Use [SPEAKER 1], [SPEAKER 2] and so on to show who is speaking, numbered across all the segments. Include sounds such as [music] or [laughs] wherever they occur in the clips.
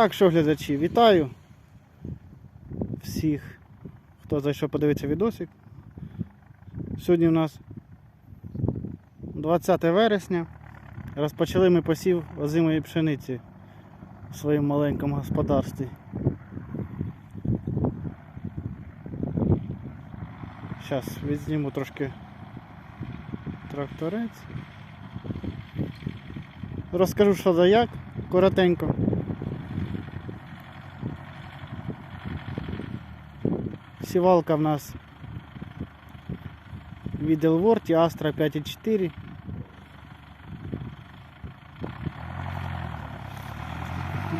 [SPEAKER 1] Так, що глядачі, вітаю всіх, хто зайшов подивитися відосик. Сьогодні у нас 20 вересня. Розпочали ми посів озимої пшениці в своєму маленькому господарстві. Зараз відзніму трошки тракторець. Розкажу, що за як, коротенько. Сівалка в нас від Elworti Astra 5.4.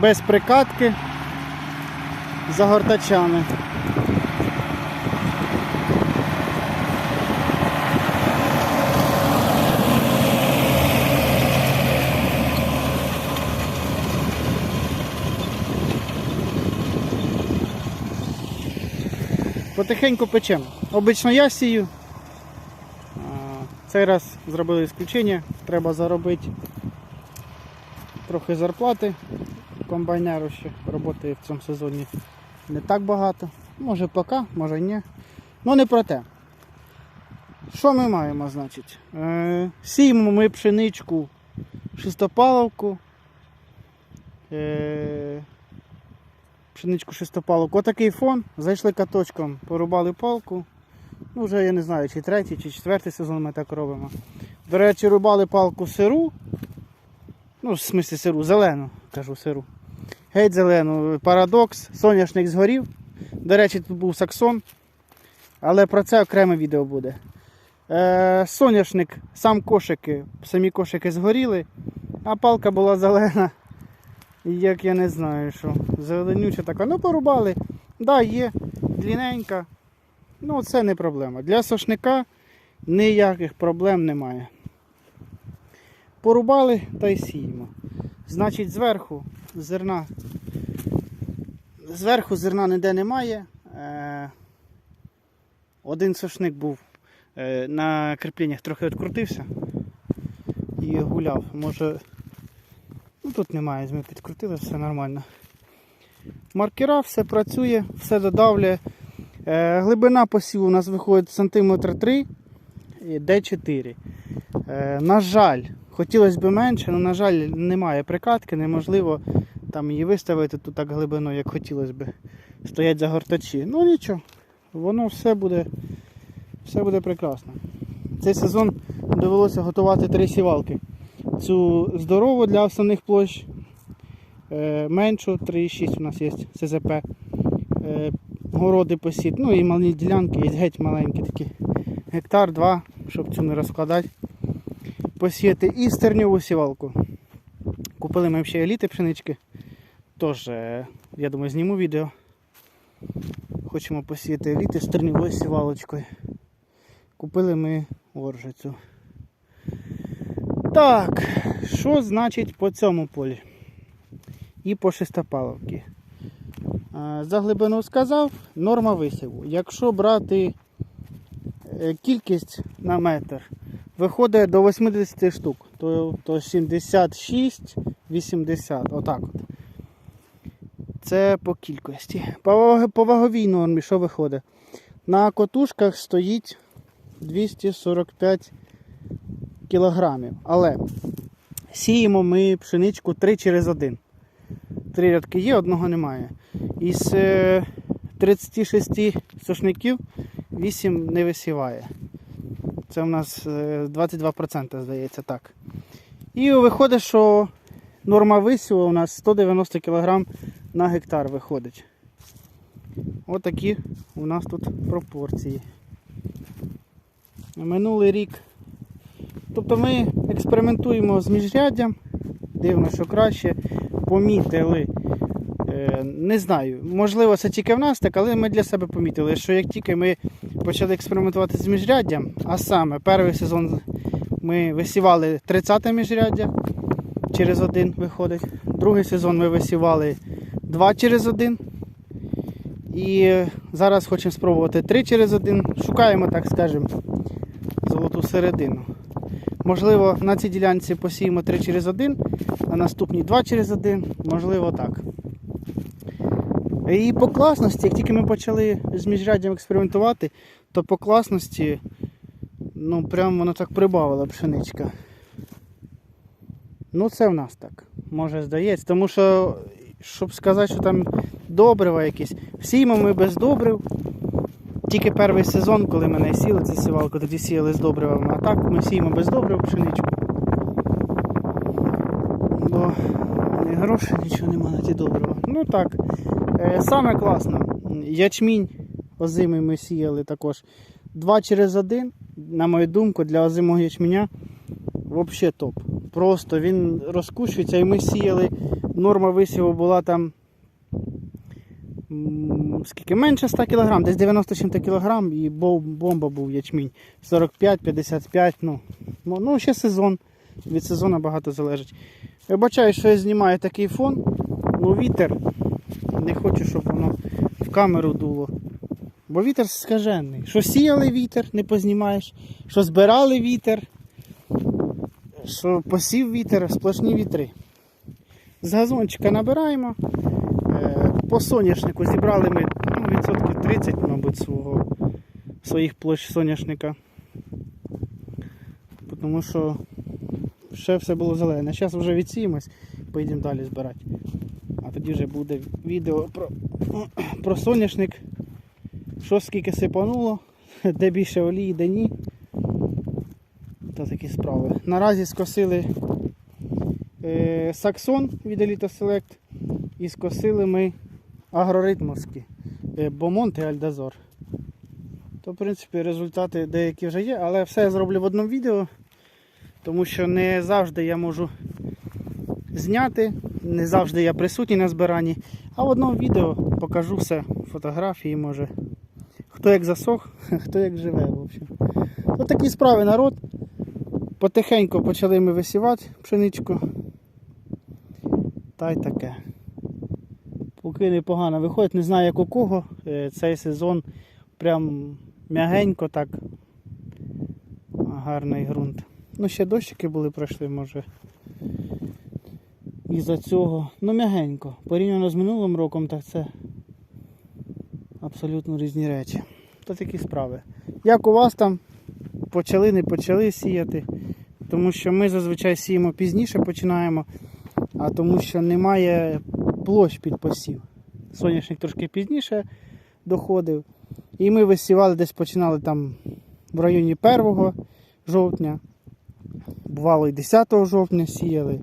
[SPEAKER 1] Без прикатки загортачами. Потихеньку печемо. Обично я сію. Цей раз зробили ісключення. Треба заробити трохи зарплати комбайнеру ще. Роботи в цьому сезоні не так багато. Може поки, може ні. Ну не про те. Що ми маємо, значить? Е, сіємо ми пшеничку шестопаловку. Е, пшеничку шестопалок. Отакий фон. Зайшли каточком, порубали палку. Ну, вже я не знаю, чи третій, чи четвертий сезон ми так робимо. До речі, рубали палку сиру. Ну, в смислі сиру, зелену, кажу сиру. Геть зелену. Парадокс. Соняшник згорів. До речі, тут був саксон. Але про це окреме відео буде. Е, соняшник, сам кошики, самі кошики згоріли, а палка була зелена. Як я не знаю, що. Зеленюча така. Ну, порубали. Да, є, длинненька. Ну, це не проблема. Для сошника ніяких проблем немає. Порубали та й сіємо. Значить, зверху зерна. Зверху зерна ніде немає. Е, один сошник був е, на кріпленнях трохи відкрутився і гуляв. Може. Ну тут немає, ми підкрутили, все нормально. Маркера, все працює, все додавлює. Е, глибина посіву у нас виходить сантиметр 3 і Д4. Е, на жаль, хотілося б менше, але на жаль, немає прикатки, неможливо там її виставити тут так глибину, як хотілося б. Стоять загортачі. Ну нічого, воно все буде, все буде прекрасно. Цей сезон довелося готувати три сівалки. Цю здорову для основних площ, е, меншу 3,6 у нас є СЗП. Е, городи посід, ну і малі ділянки, є геть маленькі такі. Гектар, два, щоб цю не розкладати. Посіяти і стерньову сівалку. Купили ми ще еліти пшенички. Тож, е, я думаю, зніму відео. Хочемо посіяти еліти з стерньовою сівалочкою. Купили ми оржицю. Так, що значить по цьому полі? І по шестопаловці. За глибину сказав, норма висіву. Якщо брати е, кількість на метр, виходить до 80 штук, то, то 76-80, отак от. Це по кількості. По ваговій нормі, що виходить? На котушках стоїть 245 кілограмів. Але сіємо ми пшеничку 3 через 1. Три рядки є, одного немає. Із е, 36 сушників 8 не висіває. Це у нас е, 22%, здається, так. І виходить, що норма висіву у нас 190 кг на гектар виходить. Отакі у нас тут пропорції. Минулий рік. Тобто ми експериментуємо з міжряддям, дивимося, що краще помітили. Е, Не знаю, можливо, це тільки в нас так, але ми для себе помітили, що як тільки ми почали експериментувати з міжряддям, а саме перший сезон ми висівали 30-те міжряддя через один виходить. Другий сезон ми висівали 2 через один. І зараз хочемо спробувати 3 через один. Шукаємо, так скажемо, золоту середину. Можливо, на цій ділянці посіємо 3 через 1, а наступні 2 через 1, можливо так. І по класності, як тільки ми почали з міжряддям експериментувати, то по класності, ну прям воно так прибавило пшеничка. Ну це в нас так, може здається. Тому що, щоб сказати, що там добрива якісь, всіємо ми без добрив. Тільки перший сезон, коли мене сіли ці сівалки, тоді сіяли з добривами. А так ми сіємо без добрив пшеничку. Бо ні грошей, нічого нема на ті добрива. Ну так. Е, Саме класно. Ячмінь озимий ми сіяли також. Два через один, на мою думку, для озимого ячменя взагалі топ. Просто він розкушується і ми сіяли. Норма висіву була там м, скільки менше 100 кг, десь 90 чим-то кг, і бомба був ячмінь. 45-55, ну, ну, ну ще сезон. Від сезону багато залежить. Вибачаю, що я знімаю такий фон, ну вітер. Не хочу, щоб воно в камеру дуло. Бо вітер скажений. Що сіяли вітер, не познімаєш, що збирали вітер, що посів вітер, сплошні вітри. З газончика набираємо. По соняшнику зібрали ми ну, відсотків 30, мабуть, свого, своїх площ соняшника. Тому що ще все було зелене. Зараз вже відсіємось, поїдемо далі збирати. А тоді вже буде відео про, [clears throat] про соняшник. Що скільки сипануло, [laughs] де більше олії, де ні. Та такі справи. Наразі скосили е, саксон від Elite Select і скосили ми агроритмовські е, Бомонт і Альдазор. То, в принципі, результати деякі вже є, але все я зроблю в одному відео, тому що не завжди я можу зняти, не завжди я присутній на збиранні. А в одному відео покажу все, фотографії може. Хто як засох, [laughs] хто як живе. В общем. Такі справи народ. Потихеньку почали ми висівати пшеничку. Та й таке. Поки непогано виходить, не знаю як у кого. Е, Цей сезон прям м'ягенько так. Гарний ґрунт. Ну ще дощики були пройшли, може. Із-за цього. Ну м'ягенько. Порівняно з минулим роком, так це абсолютно різні речі. То такі справи. Як у вас там почали, не почали сіяти? Тому що ми зазвичай сіємо пізніше починаємо, а тому що немає площ під посів. Соняшник трошки пізніше доходив. І ми висівали десь починали там в районі 1 жовтня. Бувало і 10 жовтня сіяли.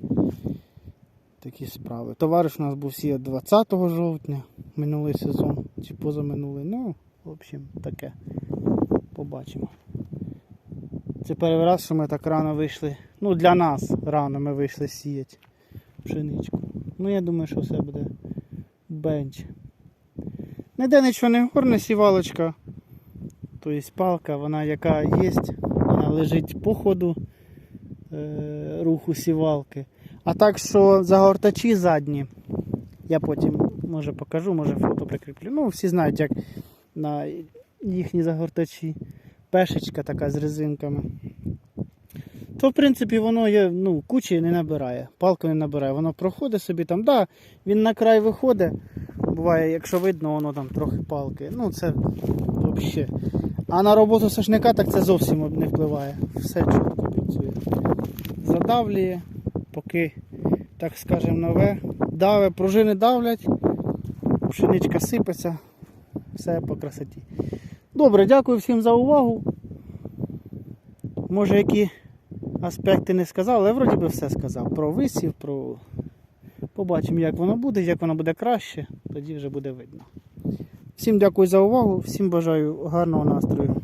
[SPEAKER 1] Такі справи. Товариш у нас був сіяв 20 жовтня минулий сезон чи позаминулий. Ну, в общем, таке. Побачимо. Це перший раз, що ми так рано вийшли. Ну, для нас рано ми вийшли сіяти пшеничку. Ну, я думаю, що все буде бенч. Ніде нічого не горне сівалочка. Тобто палка, вона яка є, вона лежить по ходу е, руху сівалки. А так що загортачі задні, я потім може покажу, може фото прикріплю. Ну, всі знають, як на їхні загортачі. Пешечка така з резинками. То, в принципі, воно є, ну, кучі не набирає, палку не набирає. Воно проходить собі там, да, він на край виходить. Буває, якщо видно, воно там трохи палки. Ну, це взагалі. А на роботу сошника так це зовсім не впливає. Все чітко працює. Задавлює, поки, так скажемо, нове. Даве, пружини давлять, пшеничка сипеться, все по красоті. Добре, дякую всім за увагу. Може, які аспекти не сказав, але вроді би все сказав. Про висів, про. Побачимо, як воно буде, як воно буде краще, тоді вже буде видно. Всім дякую за увагу, всім бажаю гарного настрою.